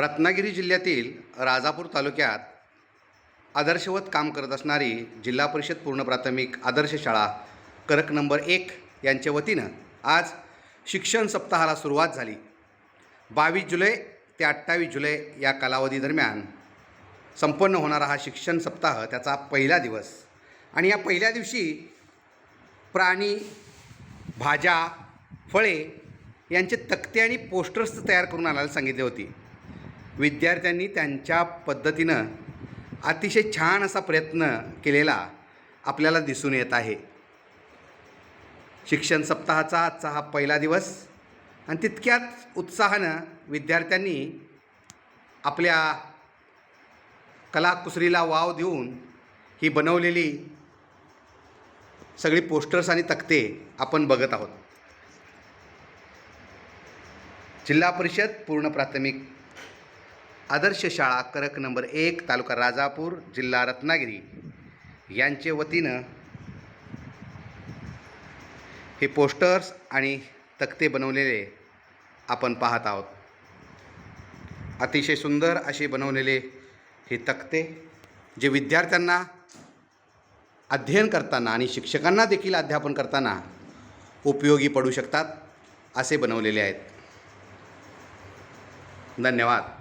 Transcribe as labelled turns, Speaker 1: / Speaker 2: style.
Speaker 1: रत्नागिरी जिल्ह्यातील राजापूर तालुक्यात आदर्शवत काम करत असणारी जिल्हा परिषद पूर्ण प्राथमिक आदर्श शाळा करक नंबर एक यांच्या वतीनं आज शिक्षण सप्ताहाला सुरुवात झाली. बावीस जुलै ते अठ्ठावीस जुलै या कालावधीदरम्यान संपन्न होणारा हा शिक्षण सप्ताह त्याचा पहिला दिवस. आणि या पहिल्या दिवशी प्राणी भाज्या फळे यांचे तक्ते आणि पोस्टर्स तयार करून आणायला सांगितले होते. विद्यार्थ्यांनी त्यांच्या पद्धतीनं अतिशय छान असा प्रयत्न केलेला आपल्याला दिसून येत आहे. शिक्षण सप्ताहाचा आजचा हा पहिला दिवस आणि तितक्याच उत्साहानं विद्यार्थ्यांनी आपल्या कलाकुसरीला वाव देऊन ही बनवलेली सगळी पोस्टर्स आणि तक्ते आपण बघत आहोत. जिल्हा परिषद पूर्ण प्राथमिक आदर्श शाळा करक नंबर एक तालुका राजापूर जिल्हा रत्नागिरी. यांचे वतीनं हे पोस्टर्स आणि तक्ते बनवलेले आपण पाहत आहोत. अतिशय सुंदर असे बनवलेले हे तक्ते जे विद्यार्थ्यांना अध्ययन करताना आणि शिक्षकांना देखील अध्यापन करताना उपयोगी पडू शकतात असे बनवलेले आहेत. धन्यवाद.